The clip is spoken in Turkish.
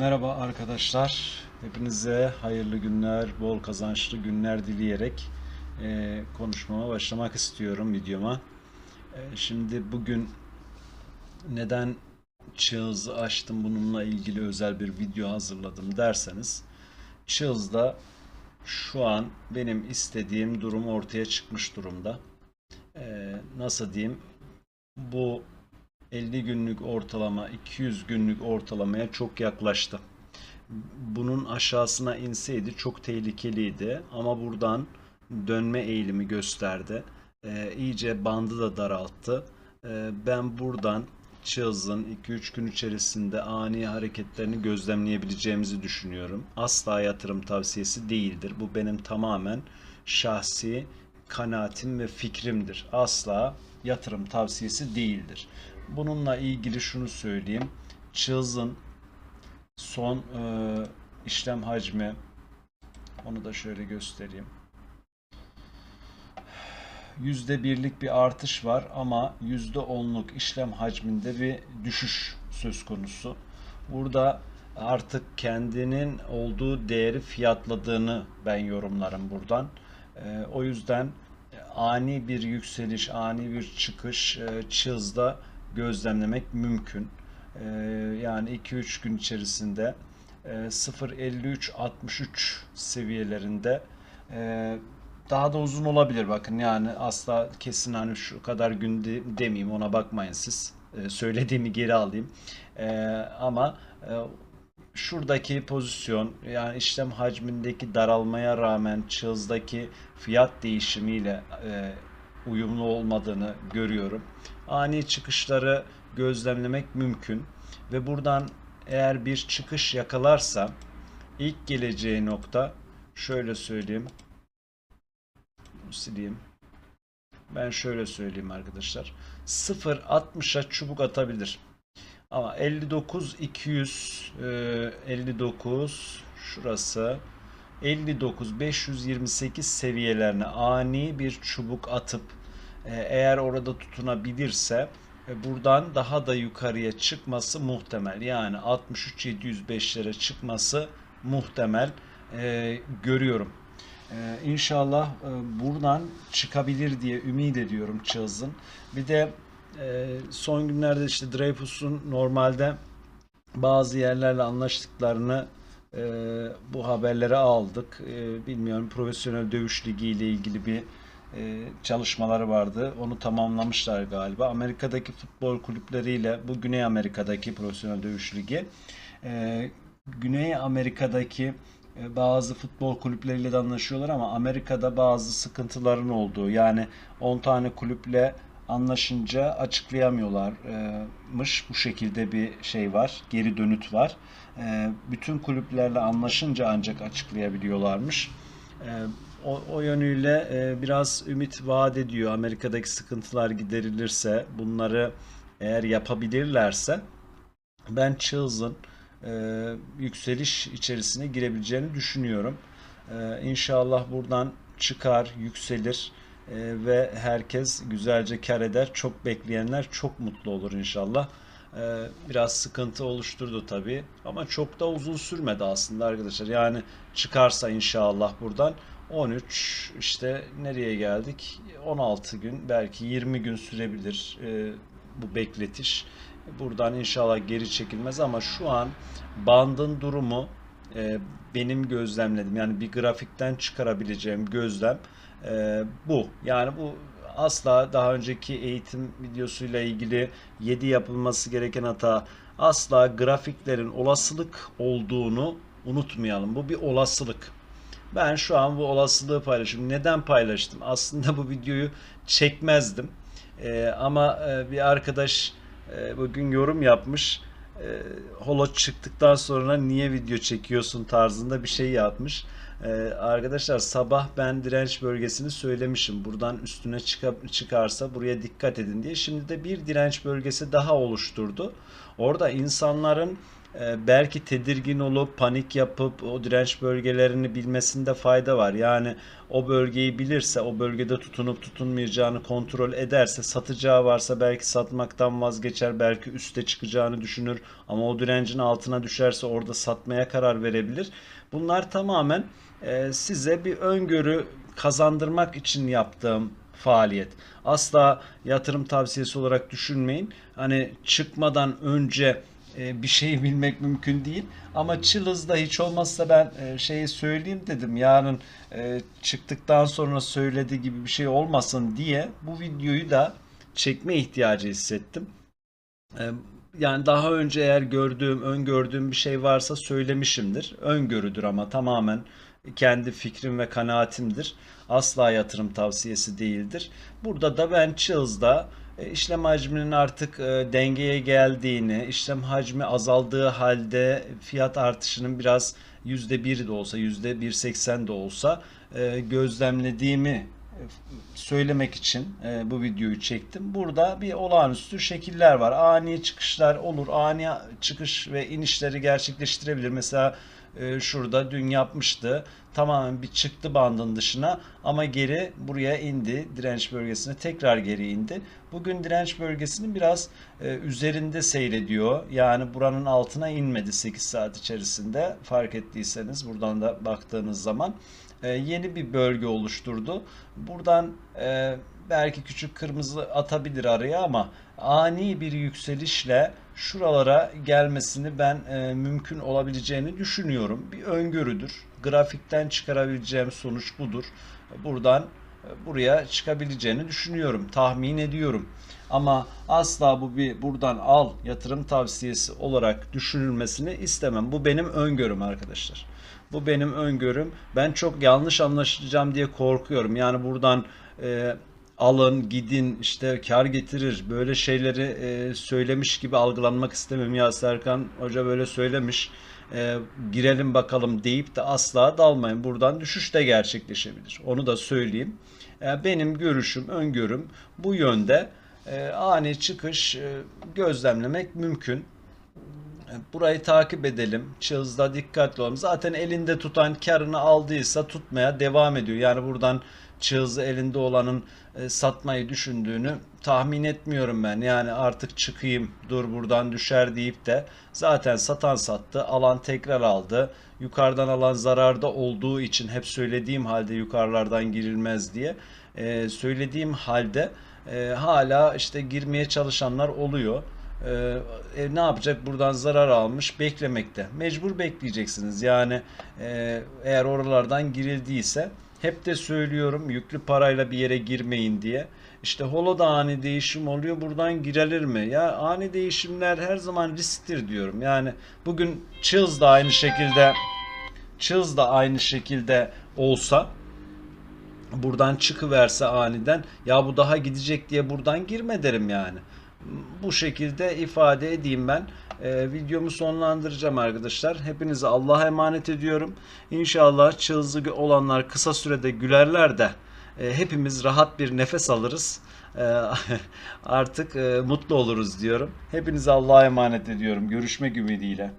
Merhaba arkadaşlar. Hepinize hayırlı günler, bol kazançlı günler dileyerek e, konuşmama başlamak istiyorum videoma. E, şimdi bugün neden Çığız'ı açtım bununla ilgili özel bir video hazırladım derseniz Çığız'da şu an benim istediğim durum ortaya çıkmış durumda. E, nasıl diyeyim? Bu 50 günlük ortalama 200 günlük ortalamaya çok yaklaştı. Bunun aşağısına inseydi çok tehlikeliydi ama buradan dönme eğilimi gösterdi. Ee, iyice bandı da daralttı. Ee, ben buradan Chills'ın 2-3 gün içerisinde ani hareketlerini gözlemleyebileceğimizi düşünüyorum. Asla yatırım tavsiyesi değildir. Bu benim tamamen şahsi kanaatim ve fikrimdir. Asla yatırım tavsiyesi değildir. Bununla ilgili şunu söyleyeyim. Chills'ın son e, işlem hacmi onu da şöyle göstereyim. Yüzde birlik bir artış var ama yüzde onluk işlem hacminde bir düşüş söz konusu. Burada artık kendinin olduğu değeri fiyatladığını ben yorumlarım buradan. E, o yüzden ani bir yükseliş, ani bir çıkış e, gözlemlemek mümkün. E, yani 2-3 gün içerisinde e, 0.53-63 seviyelerinde e, daha da uzun olabilir bakın. Yani asla kesin hani şu kadar gün de, demeyeyim ona bakmayın siz. E, söylediğimi geri alayım. E, ama e, şuradaki pozisyon yani işlem hacmindeki daralmaya rağmen çığızdaki fiyat değişimiyle e, uyumlu olmadığını görüyorum. Ani çıkışları gözlemlemek mümkün ve buradan eğer bir çıkış yakalarsa ilk geleceği nokta şöyle söyleyeyim. Sileyim. Ben şöyle söyleyeyim arkadaşlar. 0.60'a çubuk atabilir. Ama 59 200 e, 59 şurası 59 528 seviyelerine ani bir çubuk atıp e, eğer orada tutunabilirse e, buradan daha da yukarıya çıkması muhtemel. Yani 63 705'lere çıkması muhtemel e, görüyorum. E, inşallah e, buradan çıkabilir diye ümit ediyorum Chils'ın. Bir de son günlerde işte Dreyfus'un normalde bazı yerlerle anlaştıklarını e, bu haberlere aldık. E, bilmiyorum Profesyonel Dövüş Ligi ile ilgili bir e, çalışmaları vardı. Onu tamamlamışlar galiba. Amerika'daki futbol kulüpleriyle bu Güney Amerika'daki Profesyonel Dövüş Ligi e, Güney Amerika'daki e, bazı futbol kulüpleriyle de anlaşıyorlar ama Amerika'da bazı sıkıntıların olduğu yani 10 tane kulüple anlaşınca açıklayamıyorlarmış. Bu şekilde bir şey var. Geri dönüt var. E, bütün kulüplerle anlaşınca ancak açıklayabiliyorlarmış. E, o, o yönüyle e, biraz ümit vaat ediyor. Amerika'daki sıkıntılar giderilirse, bunları eğer yapabilirlerse ben Chills'ın e, yükseliş içerisine girebileceğini düşünüyorum. E, inşallah buradan çıkar, yükselir ve herkes güzelce kar eder. Çok bekleyenler çok mutlu olur inşallah. E, biraz sıkıntı oluşturdu tabii ama çok da uzun sürmedi aslında arkadaşlar. Yani çıkarsa inşallah buradan 13 işte nereye geldik? 16 gün belki 20 gün sürebilir e, bu bekletiş. Buradan inşallah geri çekilmez ama şu an bandın durumu e, benim gözlemledim. Yani bir grafikten çıkarabileceğim gözlem e, bu. Yani bu asla daha önceki eğitim videosuyla ilgili 7 yapılması gereken hata asla grafiklerin olasılık olduğunu unutmayalım. Bu bir olasılık. Ben şu an bu olasılığı paylaşıyorum. Neden paylaştım? Aslında bu videoyu çekmezdim. Ee, ama e, bir arkadaş e, bugün yorum yapmış. E, holo çıktıktan sonra niye video çekiyorsun tarzında bir şey yapmış. E, arkadaşlar sabah ben direnç bölgesini söylemişim. Buradan üstüne çıkıp çıkarsa buraya dikkat edin diye. Şimdi de bir direnç bölgesi daha oluşturdu. Orada insanların e, belki tedirgin olup panik yapıp o direnç bölgelerini bilmesinde fayda var. Yani o bölgeyi bilirse, o bölgede tutunup tutunmayacağını kontrol ederse, satacağı varsa belki satmaktan vazgeçer, belki üste çıkacağını düşünür ama o direncin altına düşerse orada satmaya karar verebilir. Bunlar tamamen e, size bir öngörü kazandırmak için yaptığım faaliyet. Asla yatırım tavsiyesi olarak düşünmeyin. Hani çıkmadan önce e, bir şeyi bilmek mümkün değil. Ama Chilles'da hiç olmazsa ben e, şeyi söyleyeyim dedim. Yarın e, çıktıktan sonra söylediği gibi bir şey olmasın diye bu videoyu da çekme ihtiyacı hissettim. Yani daha önce eğer gördüğüm, öngördüğüm bir şey varsa söylemişimdir. Öngörüdür ama tamamen kendi fikrim ve kanaatimdir. Asla yatırım tavsiyesi değildir. Burada Da Vinci Chills'da e, işlem hacminin artık e, dengeye geldiğini, işlem hacmi azaldığı halde fiyat artışının biraz %1 de olsa, %1.80 de olsa e, gözlemlediğimi söylemek için bu videoyu çektim. Burada bir olağanüstü şekiller var. Ani çıkışlar olur. Ani çıkış ve inişleri gerçekleştirebilir. Mesela e, şurada dün yapmıştı. Tamamen bir çıktı bandın dışına ama geri buraya indi. Direnç bölgesine tekrar geri indi. Bugün direnç bölgesinin biraz e, üzerinde seyrediyor. Yani buranın altına inmedi 8 saat içerisinde. Fark ettiyseniz buradan da baktığınız zaman e, yeni bir bölge oluşturdu. Buradan belki küçük kırmızı atabilir araya ama ani bir yükselişle şuralara gelmesini ben e, mümkün olabileceğini düşünüyorum. Bir öngörüdür. Grafikten çıkarabileceğim sonuç budur. Buradan e, buraya çıkabileceğini düşünüyorum, tahmin ediyorum. Ama asla bu bir buradan al yatırım tavsiyesi olarak düşünülmesini istemem. Bu benim öngörüm arkadaşlar. Bu benim öngörüm. Ben çok yanlış anlaşılacağım diye korkuyorum. Yani buradan e, alın, gidin, işte kar getirir. Böyle şeyleri e, söylemiş gibi algılanmak istemem. Ya Serkan Hoca böyle söylemiş. E, girelim bakalım deyip de asla dalmayın. Buradan düşüş de gerçekleşebilir. Onu da söyleyeyim. E, benim görüşüm, öngörüm bu yönde. E, ani çıkış e, gözlemlemek mümkün. Burayı takip edelim. Çığızda dikkatli olalım. Zaten elinde tutan karını aldıysa tutmaya devam ediyor. Yani buradan çığızı elinde olanın e, satmayı düşündüğünü tahmin etmiyorum ben. Yani artık çıkayım dur buradan düşer deyip de zaten satan sattı. Alan tekrar aldı. Yukarıdan alan zararda olduğu için hep söylediğim halde yukarılardan girilmez diye e, söylediğim halde e, hala işte girmeye çalışanlar oluyor. Ee, e, ne yapacak? Buradan zarar almış beklemekte. Mecbur bekleyeceksiniz. Yani e, eğer oralardan girildiyse hep de söylüyorum yüklü parayla bir yere girmeyin diye. İşte holoda ani değişim oluyor. Buradan girilir mi? Ya ani değişimler her zaman risktir diyorum. Yani bugün Chills da aynı şekilde Chills da aynı şekilde olsa buradan çıkıverse aniden ya bu daha gidecek diye buradan girme derim yani bu şekilde ifade edeyim ben. Ee, videomu sonlandıracağım arkadaşlar. Hepinize Allah'a emanet ediyorum. İnşallah çılgı olanlar kısa sürede gülerler de e, hepimiz rahat bir nefes alırız. E, artık e, mutlu oluruz diyorum. Hepinize Allah'a emanet ediyorum. Görüşmek ümidiyle.